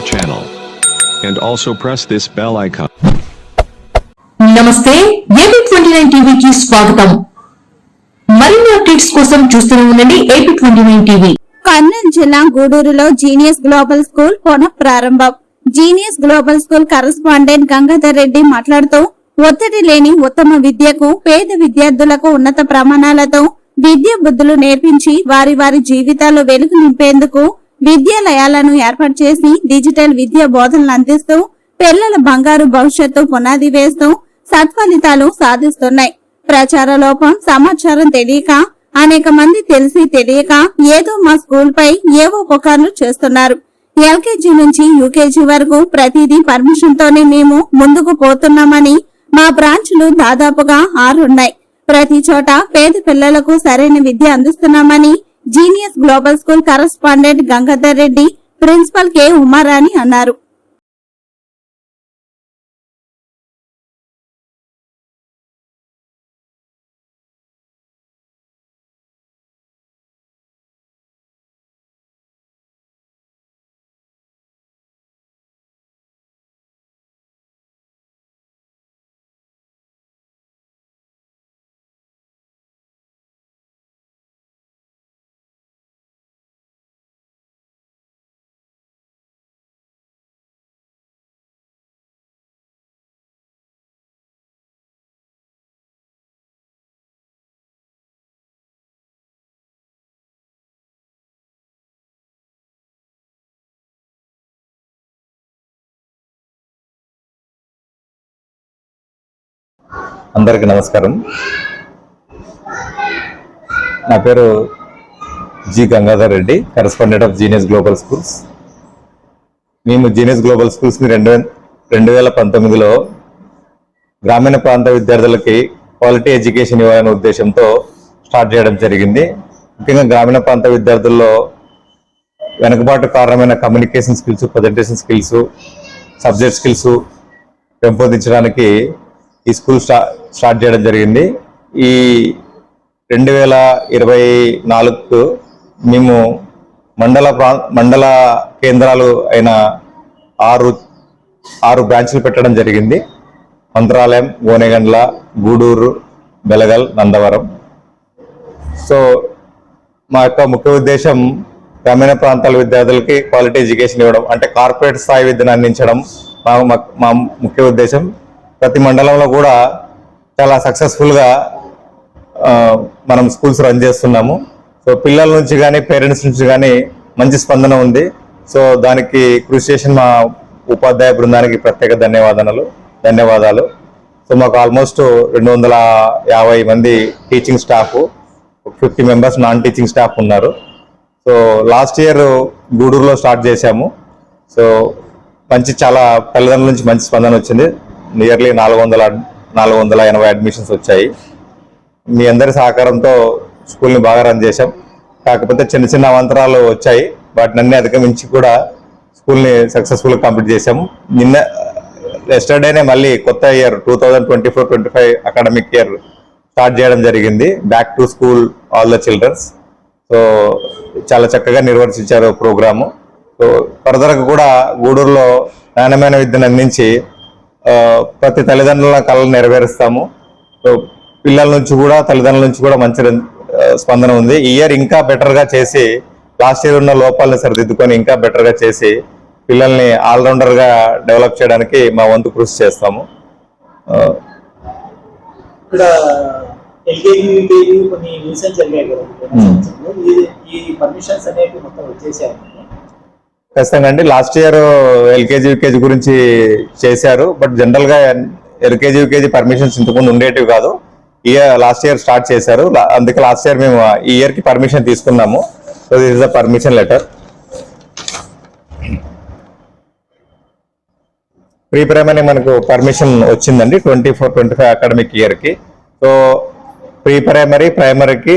my channel. And also press this bell icon. నమస్తే AP twenty nine టీవీకి స్వాగతం మరిన్ని అప్డేట్స్ కోసం చూస్తూనే ఉండండి AP twenty nine TV Kurnool జిల్లా గూడూరులో జీనియస్ గ్లోబల్ స్కూల్ పునః ప్రారంభం genius global school correspondent Gangadhar Reddy మాట్లాడుతూ ఒత్తిడి లేని ఉత్తమ విద్యకు పేద విద్యార్థులకు ఉన్నత ప్రమాణాలతో విద్యా బుద్ధులు నేర్పించి వారి వారి జీవితాల్లో వెలుగు నింపేందుకు విద్యాలయాలను ఏర్పాటు చేసి డిజిటల్ విద్యా బోధనలు అందిస్తూ పిల్లల బంగారు భవిష్యత్తు పునాది వేస్తూ సత్ఫలితాలు సాధిస్తున్నాయి. ప్రచార లోపం సమాచారం తెలియక అనేక మంది తెలిసి తెలియక ఏదో మా స్కూల్ పై ఏవో పుకార్లు చేస్తున్నారు. ఎల్కేజీ నుంచి యూకేజీ వరకు ప్రతిదీ పర్మిషన్ తోనే మేము ముందుకు పోతున్నామని మా బ్రాంచ్లు దాదాపుగా ఆరున్నాయి. ప్రతి చోట పేద పిల్లలకు సరైన విద్య అందిస్తున్నామని genius global school correspondent Gangadhar Reddy principal K Umarani అన్నారు. అందరికీ నమస్కారం. నా పేరు G Gangadhar Reddy correspondent of genius global schools మేము జీనియస్ గ్లోబల్ స్కూల్స్ని రెండు రెండు వేల పంతొమ్మిదిలో గ్రామీణ ప్రాంత విద్యార్థులకి క్వాలిటీ ఎడ్యుకేషన్ ఇవ్వాలనే ఉద్దేశంతో స్టార్ట్ చేయడం జరిగింది. ముఖ్యంగా గ్రామీణ ప్రాంత విద్యార్థుల్లో వెనుకబాటు కారణమైన communication skills presentation skills subject skills పెంపొందించడానికి ఈ స్కూల్ స్టా స్టార్ట్ చేయడం జరిగింది. ఈ రెండు వేల ఇరవై నాలుగు మేము మండల ప్రా మండల కేంద్రాలు అయిన ఆరు ఆరు బ్రాంచ్లు పెట్టడం జరిగింది. మంత్రాలయం గోనెగండ్ల గూడూరు బెలగల్ నందవరం. సో మా యొక్క ముఖ్య ఉద్దేశం గ్రామీణ ప్రాంతాల విద్యార్థులకి క్వాలిటీ ఎడ్యుకేషన్ ఇవ్వడం అంటే కార్పొరేట్ స్థాయి విద్యను అందించడం మా మా- మా ముఖ్య ఉద్దేశం. ప్రతి మండలంలో కూడా చాలా సక్సెస్ఫుల్గా మనం స్కూల్స్ రన్ చేస్తున్నాము. సో పిల్లల నుంచి కానీ పేరెంట్స్ నుంచి కానీ మంచి స్పందన ఉంది. సో దానికి కృషి చేసిన మా ఉపాధ్యాయ బృందానికి ప్రత్యేక ధన్యవాదాలు ధన్యవాదాలు. సో మాకు ఆల్మోస్ట్ రెండు వందల యాభై మంది teaching staff fifty members non teaching staff ఉన్నారు. సో లాస్ట్ ఇయర్ గూడూరులో స్టార్ట్ చేశాము. సో మంచి చాలా తల్లిదండ్రుల నుంచి మంచి స్పందన వచ్చింది. నియర్లీ నాలుగు వందల నాలుగు వందల ఎనభై అడ్మిషన్స్ వచ్చాయి. మీ అందరి సహకారంతో స్కూల్ని బాగా రన్ చేశాం. కాకపోతే చిన్న చిన్న అవంతరాలు వచ్చాయి. వాటిని అన్ని అధిగమించి కూడా స్కూల్ని సక్సెస్ఫుల్గా కంప్లీట్ చేశాము నిన్న ఎస్టర్డేనే మళ్ళీ కొత్త year two thousand twenty four twenty five academic year start చేయడం జరిగింది. Back to school all the children so చాలా చక్కగా నిర్వర్తించారు ప్రోగ్రాము. సో ఫర్దర్గా కూడా గూడూరులో నాణ్యమైన విద్యను అందించి ప్రతి తల్లిదండ్రుల కళలు నెరవేరుస్తాము. పిల్లల నుంచి కూడా తల్లిదండ్రుల నుంచి కూడా మంచి స్పందన ఉంది. ఈ ఇయర్ ఇంకా బెటర్గా చేసి లాస్ట్ ఇయర్ ఉన్న లోపాలను సరిదిద్దుకొని ఇంకా బెటర్గా చేసి పిల్లల్ని ఆల్రౌండర్గా డెవలప్ చేయడానికి మా వంతు కృషి చేస్తాము. ఇక్కడ ఎల్కేజీ యూకేజీ కొన్ని న్యూసెన్స్ జరిగాయి కదా. ఈ- ఈ పర్మిషన్స్ అనేవి మొత్తం వచ్చేసాయి. ఖచ్చితంగా అండి. లాస్ట్ ఇయర్ ఎల్కేజీ యూకేజీ గురించి చేశారు. బట్ జనరల్గా ఎల్కేజీ యూకేజీ పర్మిషన్స్ ఇంతకుముందు ఉండేటివి కాదు. ఇయర్ లాస్ట్ ఇయర్ స్టార్ట్ చేశారు. అందుకే లాస్ట్ ఇయర్ మేము ఈ ఇయర్కి పర్మిషన్ తీసుకున్నాము. So this is the permission letter pre primary మనకు పర్మిషన్ వచ్చిందండి. Twenty four twenty five academic ఇయర్కి. సో ప్రీ ప్రైమరీ ప్రైమరీకి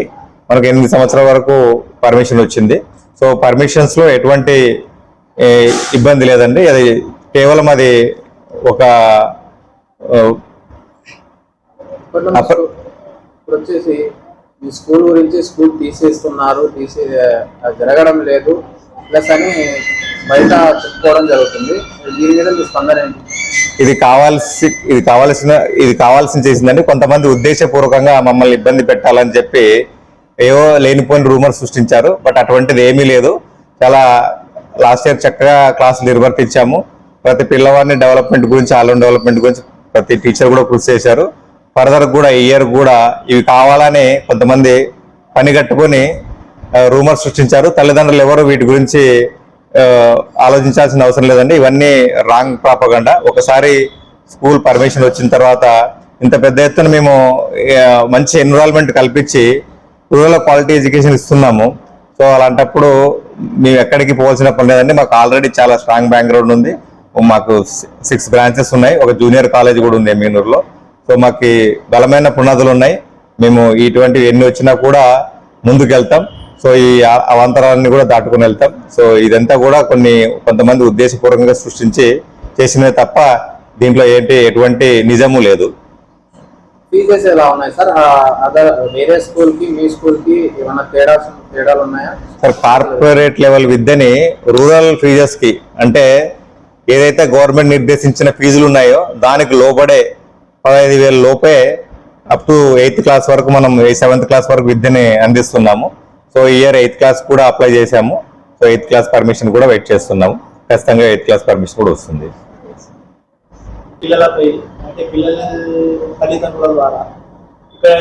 మనకు ఎనిమిది సంవత్సరాల వరకు పర్మిషన్ వచ్చింది. సో పర్మిషన్స్లో ఎటువంటి ఇబ్బంది లేదండి. అది కేవలం అది ఒక ఇప్పుడు వచ్చేసి ఈ స్కూల్ గురించి స్కూల్ తీసేస్తున్నారు. తీసే జరగడం లేదు. ప్లస్ అని బయట చెప్పుకోవడం జరుగుతుంది. దీని మీద మీ స్పందన ఏంటి? ఇది కావాల్సి ఇది కావాల్సిన ఇది కావాల్సిన చేసిందండి. కొంతమంది ఉద్దేశపూర్వకంగా మమ్మల్ని ఇబ్బంది పెట్టాలని చెప్పి ఏవో లేనిపోయిన రూమర్ సృష్టించారు. బట్ అటువంటిది ఏమీ లేదు. చాలా లాస్ట్ ఇయర్ చక్కగా క్లాసులు నిర్వర్తించాము. ప్రతి పిల్లవాడిని డెవలప్మెంట్ గురించి ఆల్రౌండ్ డెవలప్మెంట్ గురించి ప్రతి టీచర్ కూడా కృషి చేశారు. ఫర్దర్ కూడా ఈ ఇయర్ కూడా ఇవి కావాలని కొంతమంది పని కట్టుకొని రూమర్ సృష్టించారు. తల్లిదండ్రులు ఎవరు వీటి గురించి ఆలోచించాల్సిన అవసరం లేదండి. ఇవన్నీ రాంగ్ ప్రాపగండ. ఒకసారి స్కూల్ పర్మిషన్ వచ్చిన తర్వాత ఇంత పెద్ద ఎత్తున మేము మంచి ఎన్విరాన్మెంట్ కల్పించి రూరల్ క్వాలిటీ ఎడ్యుకేషన్ ఇస్తున్నాము. సో అలాంటప్పుడు మేము ఎక్కడికి పోవాల్సిన పని లేదండి. మాకు ఆల్రెడీ చాలా స్ట్రాంగ్ బ్యాక్గ్రౌండ్ ఉంది. మాకు సిక్స్ బ్రాంచెస్ ఉన్నాయి. ఒక జూనియర్ కాలేజ్ కూడా ఉంది ఎమ్మెనూరులో సో మాకు బలమైన పునాదులు ఉన్నాయి. మేము ఇటువంటివి ఎన్ని వచ్చినా కూడా ముందుకెళ్తాం. సో ఈ అ- కూడా దాటుకుని వెళ్తాం. సో ఇదంతా కూడా కొన్ని కొంతమంది ఉద్దేశపూర్వకంగా సృష్టించి చేసినవి తప్ప దీంట్లో ఏంటి ఎటువంటి నిజము లేదు. ఫీజెస్ ఎలా ఉన్నాయి సార్? అదర్ వేరే స్కూల్కి మీ స్కూల్కి ఏమైనా తేడా తేడాలు ఉన్నాయా? సార్ కార్పొరేట్ లెవెల్ విద్యని రూరల్ ఫీజెస్కి అంటే ఏదైతే గవర్నమెంట్ నిర్దేశించిన ఫీజులు ఉన్నాయో దానికి లోబడే పదహైదు వేల లోపే అప్ టు ఎయిత్ క్లాస్ వరకు మనం సెవెంత్ క్లాస్ వరకు విద్యని అందిస్తున్నాము. సో ఈ ఇయర్ ఎయిత్ క్లాస్ కూడా అప్లై చేశాము. సో ఎయిత్ క్లాస్ పర్మిషన్ కూడా వెయిట్ చేస్తున్నాము. ఖచ్చితంగా ఎయిత్ క్లాస్ పర్మిషన్ కూడా వస్తుంది. పిల్లలపై అంటే పిల్లల తల్లిదండ్రుల ద్వారా ఇక్కడ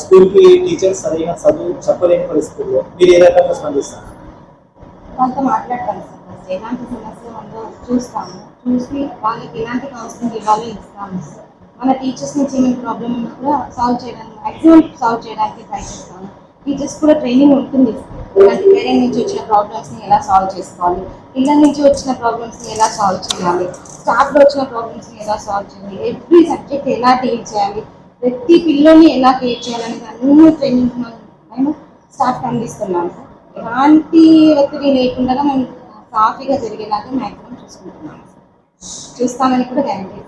స్కూల్కి టీచర్స్ సరైన చదువు చెప్పలేని పరిస్థితుల్లో మీరు ఏ రకంగా స్పందిస్తారు? వాళ్ళతో మాట్లాడతాను సార్. ఫస్ట్ ఎలాంటి సమస్య ఉందో చూస్తాము. చూసి వాళ్ళకి ఎలాంటి కౌన్సిలింగ్ ఇవ్వాలో ఇస్తాము. మన టీచర్స్ నుంచి ఏమేమి ప్రాబ్లం ఉన్నా కూడా సాల్వ్ చేయడానికి మ్యాక్సిమం సాల్వ్ చేయడానికి ట్రై చేస్తాము టీచర్స్ కూడా ట్రైనింగ్ ఉంటుంది. పేరెంట్ నుంచి వచ్చిన ప్రాబ్లమ్స్ని ఎలా సాల్వ్ చేసుకోవాలి? పిల్లల నుంచి వచ్చిన ప్రాబ్లమ్స్ని ఎలా సాల్వ్ చేయాలి? స్టాఫ్లో వచ్చిన ప్రాబ్లమ్స్ని ఎలా సాల్వ్ చేయాలి? ఎవ్రీ సబ్జెక్ట్ ఎలా డీల్ చేయాలి? ప్రతి పిల్లల్ని ఎలా కేర్ చేయాలని అన్ని ట్రైనింగ్ మేము స్టాఫ్ అందిస్తున్నాం సార్ ఎలాంటి ఒత్తిడి లేకుండా మేము సాఫీగా జరిగేలాగా మ్యాక్సిమం చూసుకుంటున్నాం చూస్తామని కూడా గ్యారంటీ